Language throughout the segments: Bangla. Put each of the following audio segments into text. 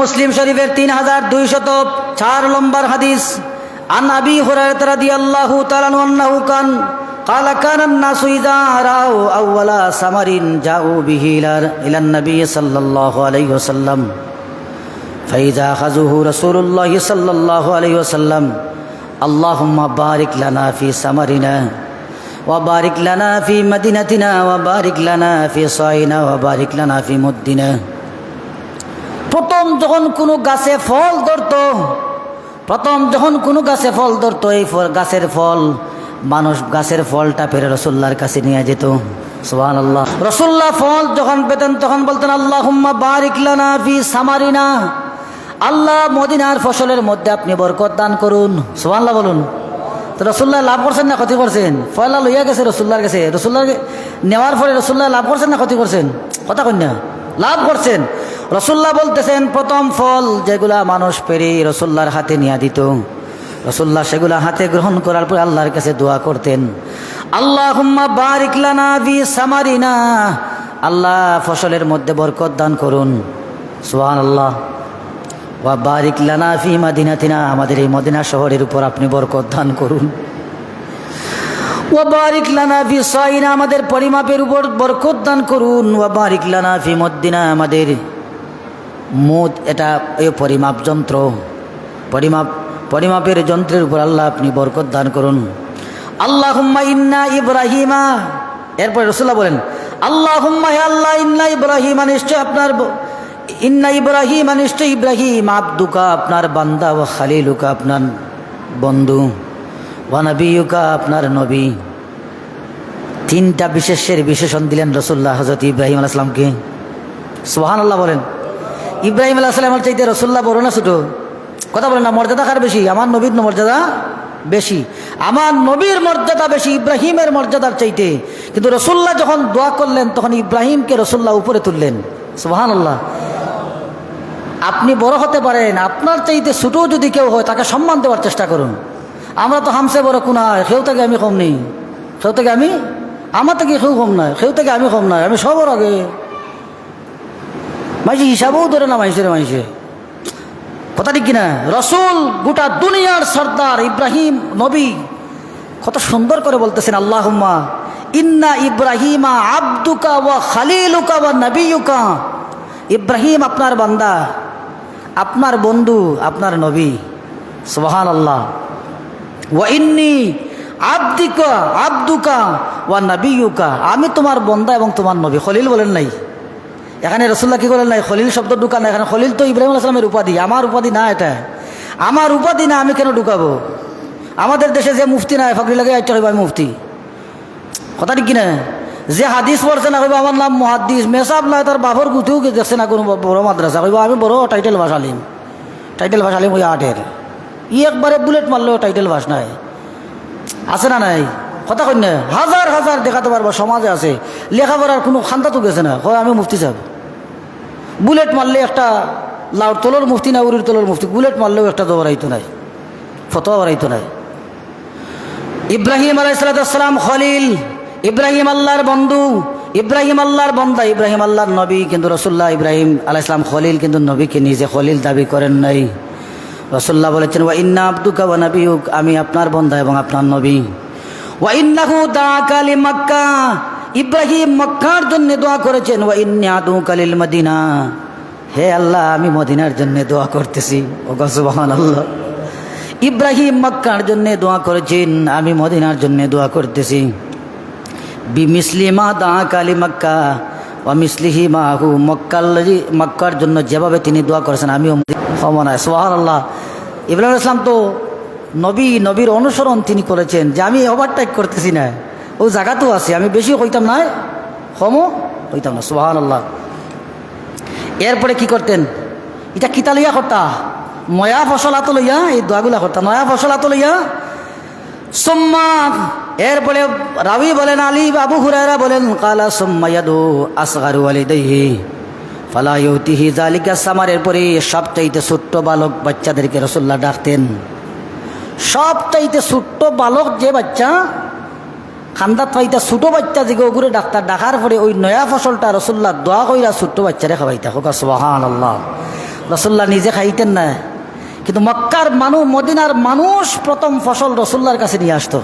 মুসলিম শরীফের তিন হাজার দুইশত চার নম্বর হাদিস عن أبي هريرة رضي الله تعالى عنه أنه كان قال كان الناس إذا رأوا أول ثمر جاءوا به إلى إلى النبي صلى الله عليه وسلم فإذا أخذوه رسول الله صلى الله عليه وسلم اللهم بارك لنا في ثمرنا وبارك لنا في مدينتنا وبارك لنا في صائنا وبارك لنا في مدنا প্রথম যখন কোনো গাছে ফল ধরতো, প্রথম যখন কোনো গাছে ফল ধরতো, এই ফল গাছের ফল, মানুষ গাছের ফলটা পেরে রসুল্লার কাছে নিয়ে যেত। সোহান আল্লাহ রসুল্লাহ ফল যখন পেতেন, তখন বলতেন আল্লাহ হুম্মা বারিকলানা ফি সামারিনা। আল্লাহ মদিনার ফসলের মধ্যে আপনি বরকত দান করুন। সোহান্লাহ বলুন। তো রসুল্লাহ লাভ করছেন না ক্ষতি করছেন? ফয়লা লইয়া গেছে রসুল্লার কাছে। রসুল্লাহ নেওয়ার পরে রসুল্লাহ লাভ করছেন না ক্ষতি করছেন? কথা কন্যা লাভ করছেন। রসুল্লাহ বলতেছেন, প্রথম ফল যেগুলা মানুষ পেরে রসুল্লার হাতে নিয়ে দিত, রসুল্লাহ সেগুলা হাতে গ্রহণ করার পর আল্লাহর কাছে দোয়া করতেন। আল্লাহ বারিকলানা বি সামারিনা, আল্লাহ ফসলের মধ্যে বরকত দান করুন। সোহান আল্লাহ ওয়া বারিক লানা ফি মাদিনাতিনা, আমাদের এই মদিনা শহরের উপর আপনি বরকত দান করুন। ওয়া বারিক লানা ফি সাইনা, আমাদের পরিমাপের উপর বরকত দান করুন। ওয়া বারিক লানা ফি মদ্দিনা আমাদের মুদ এটা এই পরিমাপ যন্ত্র। পরিমাপ, পরিমাপের যন্ত্রের উপর আল্লাহ আপনি বরকত দান করুন। আল্লাহ ইন্না ইব্রাহিমা। এরপর রসুল্লাহ বলেন আল্লাহ আল্লাহ, ইন্না ইব্রাহিমা নিশ্চয় আপনার ইন্না ইব্রাহিম নিশ্চয় ইব্রাহিম। আব্দুকা আপনার বান্দা ও খালিলুকা আপনার বন্ধু। ও নবীকা আপনার নবী। তিনটা বিশেষের বিশেষণ দিলেন রসুল্লাহ হজরত ইব্রাহিম আলাইসলামকে সোহান আল্লাহ বলেন ইব্রাহিম আল্লাহ সাল্লামের চাইতে রসুল্লাহ বড় না ছোটো? কথা বলেন না, মর্যাদা কার বেশি? আমার নবীর মর্যাদা বেশি। আমার নবীর মর্যাদা বেশি, ইব্রাহিমের মর্যাদার চাইতে। কিন্তু রসুল্লাহ যখন দোয়া করলেন, তখন ইব্রাহিমকে রসুল্লাহ উপরে তুললেন। সোহান আল্লাহ আপনি বড় হতে পারেন, আপনার চাইতে ছোটো যদি কেউ হয়, তাকে সম্মান দেওয়ার চেষ্টা করুন। আমরা তো হামসে বড় কোনা সেও থেকে আমি কম নেই। সেও থেকে আমি, আমার থেকে কেউ কম নাই, সেও থেকে আমি কম নাই, আমি সবর আগে। মাইসে হিসাবেও ধরে না মাইসে রে মাইসে কথা ঠিক কিনা? রসুল গোটা দুনিয়ার সর্দার ইব্রাহিম নবী কত সুন্দর করে বলতেছেন, আল্লাহুম্মা ইন্না ইব্রাহিমা আব্দুকা ওয়া খালিলুকা ওয়া নবীকা ইব্রাহিম আপনার বান্দা, আপনার বন্ধু, আপনার নবী। সোহান আল্লাহ ওয়া ইন্নি আব্দিকা, আব্দুকা ওয়া নবীকা আমি তোমার বন্দা এবং তোমার নবী। খলিল বলেন নাই? এখানে রসুল্লাহ কি করেন নাই? খলিল শব্দ ঢুকা না এখানে খলিল তো ইব্রাহিম আসলামের উপাধি। আমার উপাধি না এটা। আমার উপাধি না, আমি কেন ঢুকাবো? আমাদের দেশে যে মুফতি না ফাকরি লাগে আচ্ছা হইব মুফতি। কথা ঠিক কিনা যে হাদিস পড়ছে না কইব, আমার নাম মহাদিস মেসাব নাই, তার বাবর গুতেও দেখছে না কোনো বড় মাদ্রাসা? কইব, আমি বড় টাইটেল ভাষালিম টাইটেল ভাষালিম ওই আটের। ই একবারে বুলেট মারলেও টাইটেল ভাষ নাই। আছে না নাই? কথা কই না? হাজার হাজার দেখাতে পারব, সমাজে আছে। লেখাপড়ার কোনো খান্তা তো গেছে না। কয়, আমি মুফতি সাহেব। বুলেট মারলে একটা লাউর তলোর মুফতি না উড়ির তলোর মুফতি? বুলেট মারলেও একটা দৌড়াইতো নাই, ফতোয়া বাড়াইতো নাই। ইব্রাহিম আলাইসালাম খলিল, ইব্রাহিম আল্লাহর বন্ধু, ইব্রাহিম আল্লাহর বন্দা, ইব্রাহিম আল্লাহর নবী কিন্তু রসুল্লাহ ইব্রাহিম আলাইসলাম খলিল কিন্তু নবীকে নিজে খলিল দাবি করেন নাই। রসুল্লাহ বলেছেন, ওয়া ইন্না আব্দুকা ওয়া নবীক আমি আপনার বন্দা এবং আপনার নবী। ওয়া ইন্নাহু দাকালি মক্কা ইব্রাহিম মক্কার জন্য দোয়া করেছেন, ওয়া ইন্নি আদু কালিল মদিনা। হে আল্লাহ, আমি মদিনার জন্য দোয়া করতেছি। ও সুবহানাল্লাহ। ইব্রাহিম মক্কার জন্য দোয়া করেছেন, আমি মদিনার জন্য দোয়া করতেছি। বিমিসলিমা দা কালী মক্কা ও মিসলিহি মাহু মক্কাল মক্কার জন্য যেভাবে তিনি দোয়া করেছেন, আমিও সমনায় সোহার আল্লাহ ইব্রাহিম ইসলাম তো নবী, নবীর অনুসরণ তিনি করেছেন, যে আমি ওভারটেক করতেছি না। ও জায়গাতেও আছে, আমি বেশি হইতাম না, কমও হইতাম না সোহান আল্লাহ এরপরে কি করতেন? এটা কিতা লইয়া করতা? ময়া ফসল আতো লইয়া, এই দোয়াগুলা করতা নয়া ফসল আতো লইয়া, সোম্মা, এরপরে রাবি বলেন, আলী বাবু হুরায়রা বলেন, কালা সোম্মায়াদু আসগারু আলী দহি ফালা ইউতিহি জালিকা সামারের পরে সবচাইতে ছোট্ট বালক বাচ্চাদেরকে রসুল্লাহ ডাকতেন। সবচাইতে ছোট্ট বালক যে বাচ্চা খান্দাত পাইতা ছোটো বাচ্চা যে ওগুলো ডাক্তার ডাকার পরে ওই নয়া ফসলটা রসুল্লাহ দোয়া কইরা ছোট্ট বাচ্চারে খাওয়াইতা। হোক সোহান আল্লাহ রসুল্লাহ নিজে খাইতেন না। কিন্তু মক্কার মানুষ মদিনার মানুষ প্রথম ফসল রসুল্লার কাছে নিয়ে আসতো।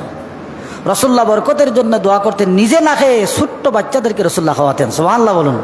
রসুল্লাহ বরকতের জন্য দোয়া করতেন, নিজে না খেয়ে ছোট্ট বাচ্চাদেরকে রসুল্লাহ খাওয়াতেন। সোহান্লাহ বলুন।